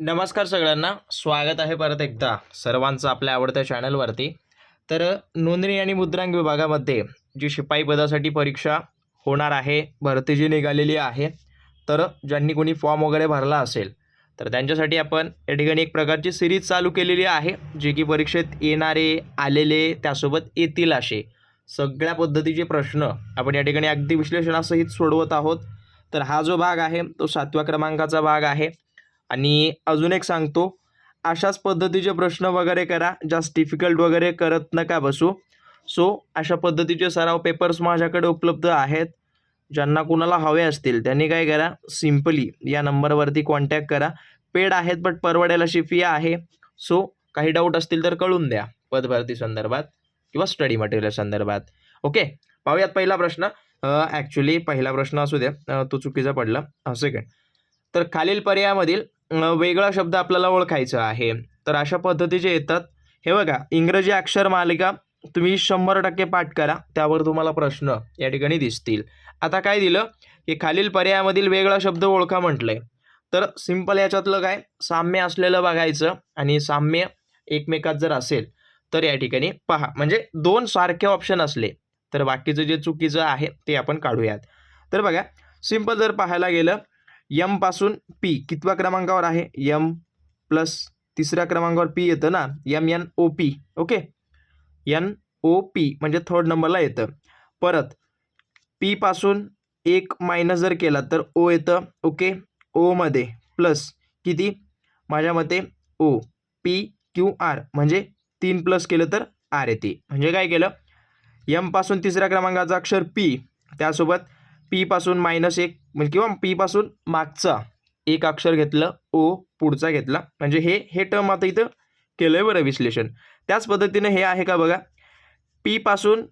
नमस्कार सगळ्यांना. स्वागत आहे परत एकदा सर्वांचं आपल्या आवडत्या चॅनलवरती. तर नोंदणी आणि मुद्रांक विभागामध्ये जी शिपाई पदासाठी परीक्षा होणार आहे भरती जी निघालेली आहे तर ज्यांनी कोणी फॉर्म वगैरे भरला असेल तर त्यांच्यासाठी आपण या ठिकाणी एक प्रकारची सिरीज चालू केलेली आहे जे की परीक्षेत येणारे आलेले त्यासोबत येतील असे. सगळ्या पद्धतीचे प्रश्न आपण या ठिकाणी अगदी विश्लेषणासहित सोडवत आहोत. तर हा जो भाग आहे तो सातव्या क्रमांकाचा भाग आहे. आणि अजून एक सांगतो अशाच पद्धतीचे प्रश्न वगैरे करा जास्त डिफिकल्ट वगैरे करत नका बसू. सो अशा पद्धतीचे सराव पेपर्स माझ्याकडे उपलब्ध आहेत. ज्यांना कुणाला हवे असतील त्यांनी काय करा सिम्पली या नंबरवरती कॉन्टॅक्ट करा. पेड आहेत बट परवडेल अशी फी आहे. सो काही डाऊट असतील तर कळून द्या पदभरती संदर्भात किंवा स्टडी मटेरियल संदर्भात. ओके पाहूयात पहिला प्रश्न. ॲक्च्युली पहिला प्रश्न असू द्या. तो चुकीचा पडला. सेकंड तर खालील पर्यायामधील वेगळा शब्द आपल्याला ओळखायचा आहे. तर अशा पद्धतीचे येतात हे बघा इंग्रजी अक्षर मालिका तुम्ही शंभर टक्के पाठ करा त्यावर तुम्हाला प्रश्न या ठिकाणी दिसतील. आता काय दिलं? की खालील पर्यायामधील वेगळा शब्द ओळखा म्हटलंय. तर सिंपल याच्यातलं काय? साम्य असलेलं बघायचं आणि साम्य एकमेकात जर असेल तर या ठिकाणी पहा. म्हणजे दोन सारखे ऑप्शन असले तर बाकीचं जे चुकीचं आहे ते आपण काढूयात. तर बघा सिंपल जर पाहायला गेलं यमपासून पी कितव्या क्रमांकावर आहे? यम प्लस तिसऱ्या क्रमांकावर पी येतं ना? M N O P okay? N O P म्हणजे थर्ड नंबरला येतं. परत पी पासून एक मायनस जर केला तर ओ येतं ओके? ओमध्ये प्लस किती? माझ्या मते ओ पी क्यू आर म्हणजे तीन प्लस केलं तर आर येते. म्हणजे काय केलं? यमपासून तिसऱ्या क्रमांकाचं अक्षर पी त्यासोबत पीपासून मायनस एक म्हणजे किंवा पीपासून मागचा एक अक्षर घेतलं ओ पुढचा घेतला. म्हणजे हे हे टर्म आता इथं केलं आहे बरं विश्लेषण. त्याच पद्धतीने हे आहे का बघा? पीपासून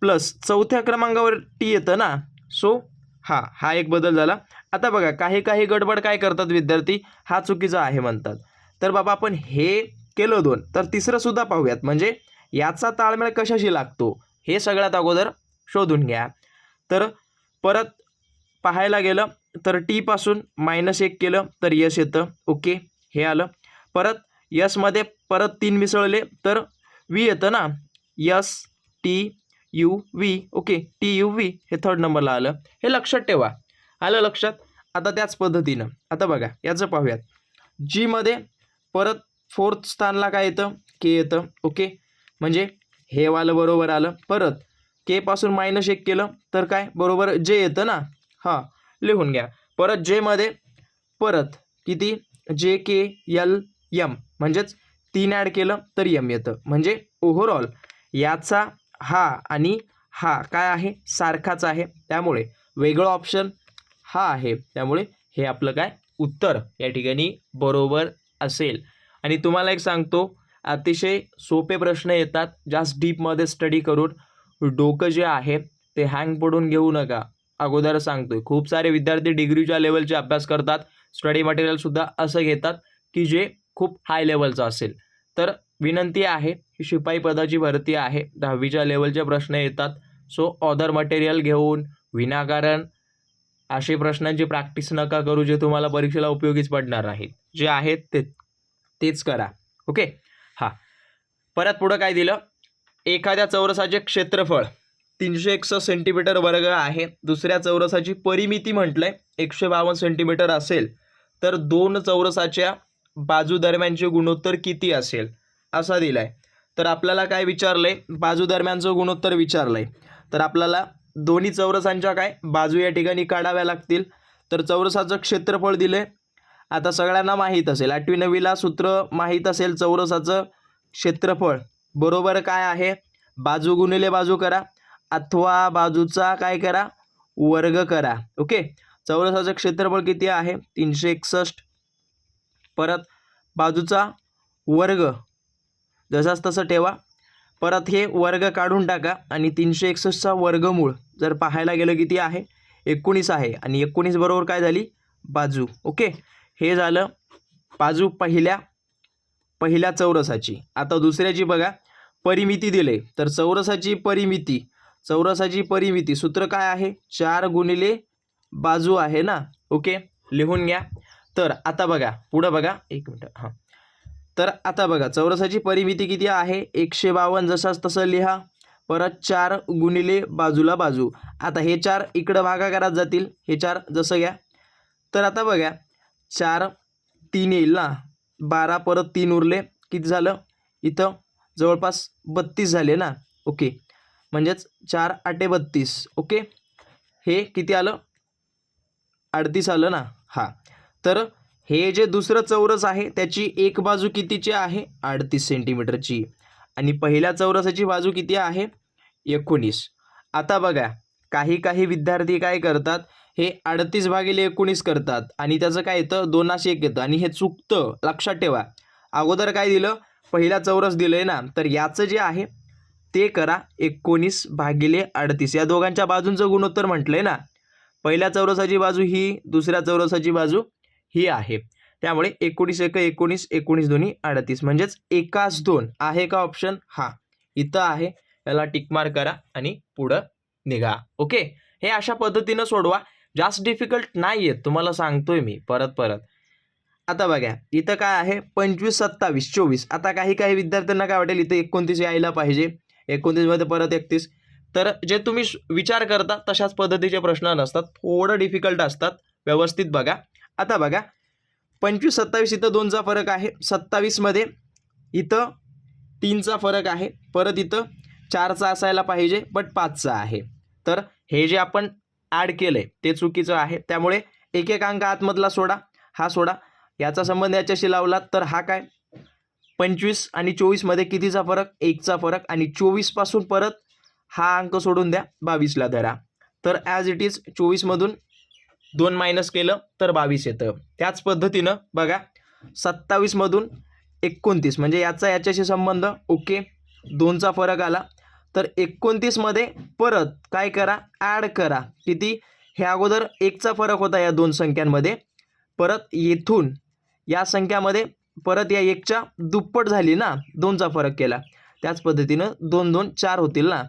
प्लस चौथ्या क्रमांकावर टी येतं ना? सो हा हा एक बदल झाला. आता बघा काही काही गडबड काय करतात विद्यार्थी? हा चुकीचा आहे म्हणतात. तर बाबा आपण हे केलं दोन. तर तिसरं सुद्धा पाहूयात. म्हणजे याचा ताळमेळ कशाशी लागतो? हे सगळ्यात अगोदर शोधून घ्या. तर परत पाहायला गेलं तर टीपासून मायनस एक केलं तर यस येतं. ओके हे आलं. परत यसमध्ये परत तीन मिसळले तर वी येतं ना? S T U V okay T U V हे थर्ड नंबरला आलं. हे लक्षात ठेवा. आलं लक्षात? आता त्याच पद्धतीनं. आता बघा याचं पाहूयात. जीमध्ये परत फोर्थ स्थानला काय येतं? के येतं. ओके म्हणजे हे वालं बरोबर आलं. परत के पासून मायनस एक केलं तर काय? बरोबर जे येतं ना? हां लिहून घ्या. परत जेमध्ये परत किती? जे के यल यम म्हणजेच तीन ॲड केलं तर यम येतं. म्हणजे ओव्हरऑल याचा हा आणि हा काय आहे? सारखाच आहे. त्यामुळे वेगळं ऑप्शन हा आहे. त्यामुळे हे आपलं काय? उत्तर या ठिकाणी बरोबर असेल. आणि तुम्हाला एक सांगतो अतिशय सोपे प्रश्न येतात. जास्त डीपमध्ये स्टडी करून डोकं जे आहे ते हँग पडून घेऊ नका. अगोदर सांगतोय खूप सारे विद्यार्थी डिग्रीच्या लेवलचे अभ्यास करतात. स्टडी मटेरियलसुद्धा असं घेतात की जे खूप हाय लेवलचं असेल. तर विनंती आहे ही शिपाई पदाची भरती आहे. दहावीच्या लेवलचे प्रश्न येतात. सो ऑदर मटेरियल घेऊन विनाकारण असे प्रश्नांची प्रॅक्टिस नका करू जे तुम्हाला परीक्षेला उपयोगीच पडणार नाहीत. जे आहेत ते तेच करा. ओके हां. परत पुढं काय दिलं? एखाद्या चौरसाचे क्षेत्रफळ तीनशे एकसष्ट सेंटीमीटर वर्ग आहे. दुसऱ्या चौरसाची परिमिती म्हटलं आहे एकशे बावन्न सेंटीमीटर असेल. तर दोन चौरसाच्या बाजू दरम्यानचे गुणोत्तर किती असेल? असा दिला आहे तर आपल्याला काय विचारलंय? बाजू दरम्यानचं गुणोत्तर विचारलंय. तर आपल्याला दोन्ही चौरसांच्या काय? बाजू या ठिकाणी काढाव्या लागतील. तर चौरसाचं क्षेत्रफळ दिले आता सगळ्यांना माहीत असेल आठवी नववीला सूत्र माहीत असेल चौरसाचं क्षेत्रफळ. बरोबर काय आहे? बाजू गुणिले बाजू करा. अथवा बाजूचा काय करा? वर्ग करा. ओके? चौरसाचं क्षेत्रफळ किती आहे? तीनशे एकसष्ट. परत बाजूचा वर्ग. जसाच तसं ठेवा. परत हे वर्ग काढून टाका आणि तीनशे एकसष्टचा वर्गमूळ जर पाहायला गेलं किती आहे? एकोणीस आहे. आणि एकोणीस बरोबर काय झाली? बाजू. ओके? हे झालं बाजू पहिल्या पहिल्या चौरसाची. आता दुसऱ्याची बघा. परिमिती दिले. तर चौरसाची परिमिती चौरसाची परिमिती सूत्र काय आहे? चार गुणिले बाजू आहे ना? ओके? लिहून घ्या. तर आता बघा. पुढं बघा. एक मिनटं. हां. तर आता बघा. चौरसाची परिमिती किती आहे? एकशे बावन्न. जसाच तसं लिहा. परत चार गुणिले बाजूला बाजू. आता हे चार इकडं भागाकारात जातील. हे चार जसं घ्या. तर आता बघा. चार तीन येईल ना? बारा परत तीन उरले. किती झालं? इथं जवळपास बत्तीस झाले ना? ओके. म्हणजेच चार आठे बत्तीस. ओके? हे किती आलं? अडतीस आलं ना? हां. तर हे जे दुसरं चौरस आहे त्याची एक बाजू कितीची आहे? अडतीस सेंटीमीटरची. आणि पहिल्या चौरसाची बाजू किती आहे? एकोणीस. आता बघा काही काही विद्यार्थी काय करतात? हे अडतीस भागिले एकोणीस करतात. आणि त्याचं काय येतं? दोनास एक येतं. आणि हे चुकतं. लक्षात ठेवा. अगोदर काय दिलं? पहिला चौरस दिलं आहे ना? तर याचं जे आहे ते करा एकोणीस भागिले अडतीस. या दोघांच्या बाजूंचं गुणोत्तर म्हटलं आहे ना? पहिल्या चौरसाची बाजू ही दुसऱ्या चौरसाची बाजू ही आहे. त्यामुळे एकोणीस एक एकोणीस एकोणीस दोन्ही अडतीस. म्हणजेच एकाच दोन. आहे का ऑप्शन हा. इथं आहे. याला टिकमार करा आणि पुढं निघा. ओके हे अशा पद्धतीनं सोडवा. जास्त डिफिकल्ट नाही आहेत तुम्हाला सांगतोय मी. परत परत. आता बघा इथं काय आहे? पंचवीस सत्तावीस चोवीस. आता काही काही विद्यार्थ्यांना काय वाटेल? इथं एकोणतीस यायला पाहिजे. एकोणतीसमध्ये परत एकतीस. तर जे तुम्ही विचार करता तशाच पद्धतीचे प्रश्न नसतात. थोडं डिफिकल्ट असतात. व्यवस्थित बघा. आता बघा पंचवीस सत्तावीस इथं दोनचा फरक आहे. सत्तावीसमध्ये इथं तीनचा फरक आहे. परत इथं चारचा असायला पाहिजे बट पाचचा आहे. तर हे जे आपण ॲड केलं आहे ते चुकीचं आहे. त्यामुळे एक एक अंक आतमधला सोडा. हा सोडा. याचा संबंध याच्याशी लावला तर हा काय? पंचवीस आणि चोवीसमध्ये कितीचा फरक? एकचा फरक. आणि चोवीसपासून परत हा अंक सोडून द्या. बावीसला धरा. तर ॲज इट इज चोवीसमधून दोन मायनस केलं तर बावीस येतं. त्याच पद्धतीनं बघा. सत्तावीसमधून एकोणतीस. म्हणजे याचा याच्याशी संबंध. ओके दोनचा फरक आला. तर एकोणतीसमध्ये परत काय करा? ॲड करा. किती? हे अगोदर एकचा फरक होता या दोन संख्यांमध्ये. परत येथून या संख्यामध्ये परत या एकच्या दुप्पट झाली ना? दोनचा फरक केला. त्याच पद्धतीनं दोन दोन चार होतील ना?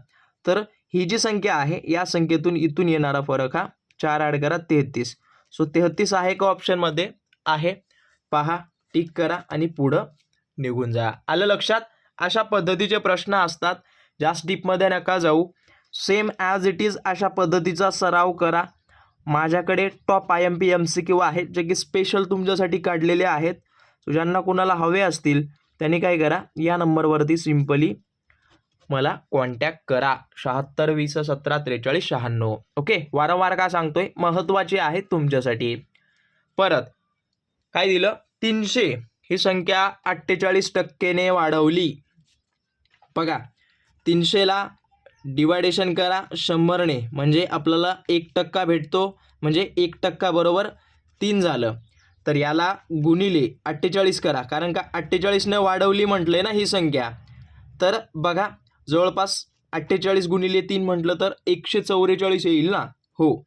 तर ही जी संख्या आहे या संख्येतून इथून येणारा फरक हा चार ॲड करा तेहतीस. सो तेहतीस आहे का ऑप्शनमध्ये आहे. पहा टिक करा आणि पुढं निघून जा. आलं लक्षात? अशा पद्धतीचे प्रश्न असतात. जास्त डीपमध्ये नका जाऊ. सेम ॲज इट इज अशा पद्धतीचा सराव करा. माझ्याकडे top I M P M C Q आहेत जे की स्पेशल तुमच्यासाठी काढलेले आहेत. सो ज्यांना कोणाला हवे असतील त्यांनी काय करा या नंबरवरती सिम्पली मला कॉन्टॅक्ट करा. शहात्तर वीस सतरा त्रेचाळीस शहाण्णव. ओके वारंवार का सांगतोय? महत्त्वाचे आहे तुमच्यासाठी. परत काय दिलं? तीनशे. ही संख्या अठ्ठेचाळीस टक्केने वाढवली. बघा तीनशेला डिवायडेशन करा शंभरने म्हणजे आपल्याला एक टक्का भेटतो. म्हणजे एक टक्का बरोबर तीन झालं. तर याला गुणिले अठ्ठेचाळीस करा. कारण का अठ्ठेचाळीसनं वाढवली म्हटलं ना ही संख्या. तर बघा जवळपास अठ्ठेचाळीस गुणिले तीन म्हटलं तर एकशे चौवेचाळीस येईल ना? हो.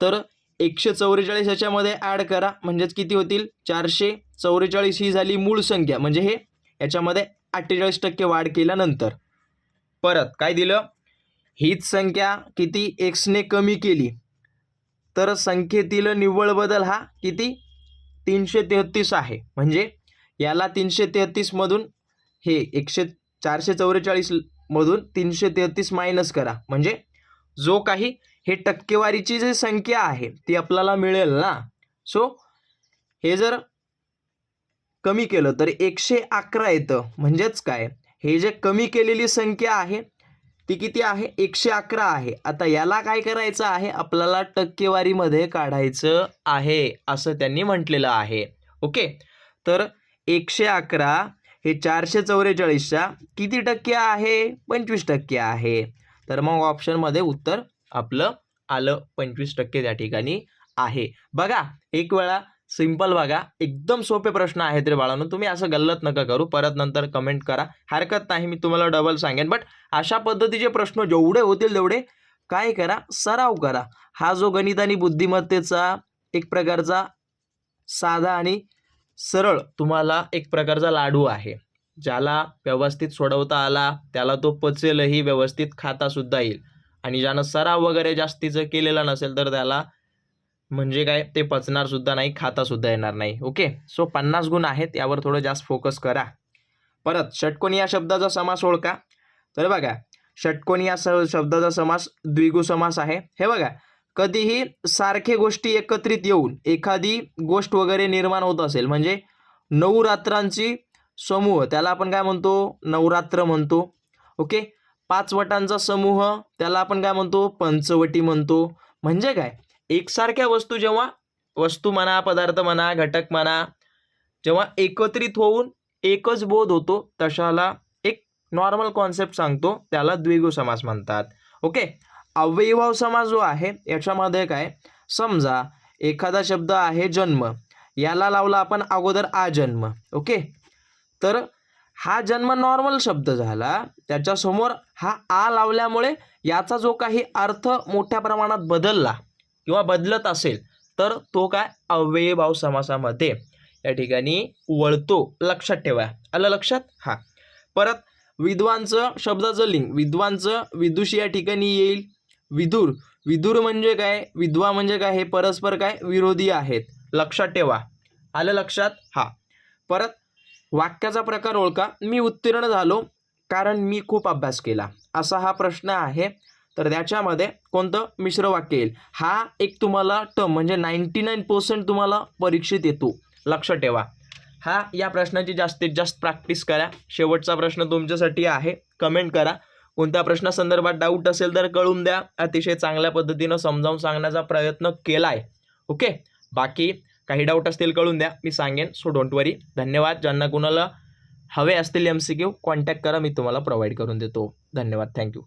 तर एकशे चौवेचाळीस याच्यामध्ये ॲड करा. म्हणजेच किती होतील? चारशे चौवेचाळीस ही झाली मूळ संख्या. म्हणजे हे याच्यामध्ये अठ्ठेचाळीस टक्के वाढ केल्यानंतर. परत काय दिलं? हीच संख्या किती? एक्सने कमी केली. तर संख्येतील निव्वळ बदल हा किती? तीनशे तेहतीस आहे. म्हणजे याला तीनशे तेहतीसमधून हे एकशे चारशे चौवेचाळीसमधून तीनशे तेहतीस मायनस करा. म्हणजे जो काही हे टक्केवारीची जी संख्या आहे ती आपल्याला मिळेल ना? सो हे जर कमी केलं तर एकशे अकरा येतं. म्हणजेच काय? हे जे कमी केलेली संख्या आहे ती किती आहे? एकशे अकरा आहे. आता याला काय करायचं आहे? आपल्याला टक्केवारीमध्ये काढायचं आहे असं त्यांनी म्हटलेलं आहे. ओके? तर एकशे अकरा हे चारशे चौवेचाळीसच्या किती टक्के आहे? पंचवीस टक्के आहे. तर मग ऑप्शनमध्ये उत्तर आपलं आलं पंचवीस टक्के त्या ठिकाणी आहे. बघा एक वेळा सिंपल बघा. एकदम सोपे प्रश्न आहेत रे बाळांनो. तुम्ही असं गल्लत नका करू. परत नंतर कमेंट करा. हरकत नाही मी तुम्हाला डबल सांगेन. बट अशा पद्धतीचे प्रश्न जेवढे होतील तेवढे काय करा? सराव करा. हा जो गणित आणि बुद्धिमत्तेचा एक प्रकारचा साधा आणि सरळ तुम्हाला एक प्रकारचा लाडू आहे. ज्याला व्यवस्थित सोडवता आला त्याला तो पचेलही व्यवस्थित खातासुद्धा येईल. आणि ज्यानं सराव वगैरे जास्तीचं केलेला नसेल तर त्याला म्हणजे काय ते पचणार सुद्धा नाही खाता सुद्धा येणार नाही. ओके सो पन्नास गुण आहेत यावर थोडं जास्त फोकस करा. परत षटकोनी या शब्दाचा समास ओळखा. तर बघा षटकोनी या स शब्दाचा समास द्विगु समास आहे. हे बघा कधीही सारखे गोष्टी एकत्रित येऊन एखादी गोष्ट वगैरे निर्माण होत असेल म्हणजे नऊ रात्रांची समूह त्याला आपण काय म्हणतो? नवरात्र म्हणतो. ओके पाच वटांचा समूह त्याला आपण काय म्हणतो? पंचवटी म्हणतो. म्हणजे काय? एकसारख्या वस्तू जेव्हा वस्तू म्हणा पदार्थ म्हणा घटक म्हणा जेव्हा एकत्रित होऊन एकच बोध होतो तशाला एक नॉर्मल कॉन्सेप्ट सांगतो त्याला द्विगु समास म्हणतात. ओके? अव्ययभाव समास जो आहे याच्यामध्ये काय? समजा एखादा शब्द आहे जन्म. याला लावला आपण अगोदर आजन्म. ओके? तर हा जन्म नॉर्मल शब्द झाला त्याच्यासमोर हा आ लावल्यामुळे याचा जो काही अर्थ मोठ्या प्रमाणात बदलला. किंवा बदलत असेल तर तो काय? अव्ययभाव समासामध्ये. या ठिकाणी वळतो. लक्षात ठेवा. आलं लक्षात? हां. परत विद्वांचं शब्दाचं लिंग. विद्वांचं विदुष या ठिकाणी येईल. विदुर. विदुर म्हणजे काय? विधवा म्हणजे काय? हे परस्पर काय? विरोधी आहेत. लक्षात ठेवा. आलं लक्षात? हां. परत वाक्याचा प्रकार ओळखा. मी उत्तीर्ण झालो कारण मी खूप अभ्यास केला. असा हा प्रश्न आहे. तर त्याच्यामध्ये कोणतं? मिश्र वाक्य येईल. हा एक तुम्हाला टर्म म्हणजे नाईन्टी नाईन पर्सेंट तुम्हाला परीक्षेत येतो. लक्षात ठेवा. हा या प्रश्नाची जास्तीत जास्त प्रॅक्टिस करा. शेवटचा प्रश्न तुमच्यासाठी आहे. कमेंट करा. कोणत्या प्रश्नासंदर्भात डाऊट असेल तर कळून द्या. अतिशय चांगल्या पद्धतीनं समजावून सांगण्याचा प्रयत्न केला आहे ओके बाकी काही डाऊट असतील कळून द्या. मी सांगेन. सो डोंट वरी धन्यवाद. ज्यांना कुणाला हवे असतील एम सी क्यू कॉन्टॅक्ट करा. मी तुम्हाला प्रोव्हाइड करून देतो. धन्यवाद. थँक्यू